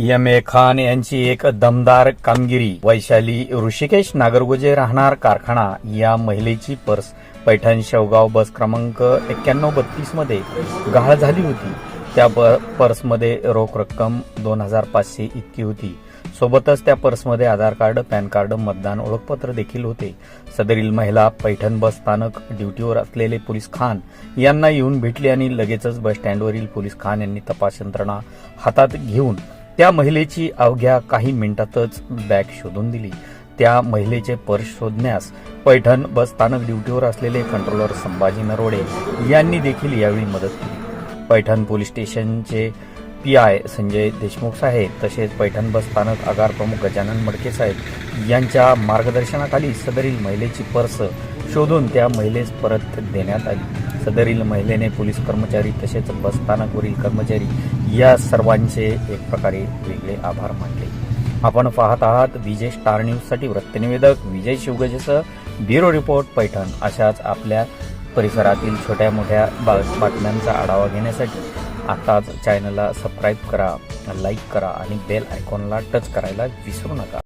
M A Khan यांची एक दमदार कामगिरी. वैशाली ऋषिकेश नागरगुजे राहणार कारखाना. या महिलेची पर्स पैठण शेवगाव बस क्रमांक एक्क्याण्णव बत्तीसमध्ये गहाळ झाली होती. त्या प- पर्समध्ये रोख रक्कम दोन हजार पाचशे इतकी होती. सोबतच त्या पर्समध्ये आधार कार्ड पॅन कार्ड मतदान ओळखपत्र देखील होते. सदरील महिला पैठण बस स्थानक ड्युटीवर असलेले पोलीस खान यांना येऊन भेटली आणि लगेचच बस स्टँडवरील पोलीस खान यांनी तपास यंत्रणा हातात घेऊन त्या महिलेची अवघ्या काही मिनिटातच बॅग शोधून दिली. त्या महिलेचे पर्स शोधण्यास पैठण बस स्थानक ड्युटीवर असलेले कंट्रोलर संभाजी नरोडे यांनी देखील यावेळी मदत केली. पैठण पोलीस स्टेशनचे पी आय संजय देशमुख साहेब तसेच पैठण बस स्थानक आगार प्रमुख गजानन मडके साहेब यांच्या मार्गदर्शनाखाली सदरील महिलेची पर्स शोधून त्या महिलेस परत देण्यात आली. सदरील महिलेने पोलीस कर्मचारी तसेच बस स्थानकवरील कर्मचारी या सर्वांचे एक प्रकारे वेगळे आभार मानले. आपण पाहत आहात विजय स्टार न्यूजसाठी वृत्तनिवेदक विजय शिवगजेसह ब्युरो रिपोर्ट पैठण. अशाच आपल्या परिसरातील छोट्या मोठ्या बातम्यांचा आढावा घेण्यासाठी आताच चॅनलला सबस्क्राईब करा लाईक करा आणि बेल आयकॉनला टच करायला विसरू नका.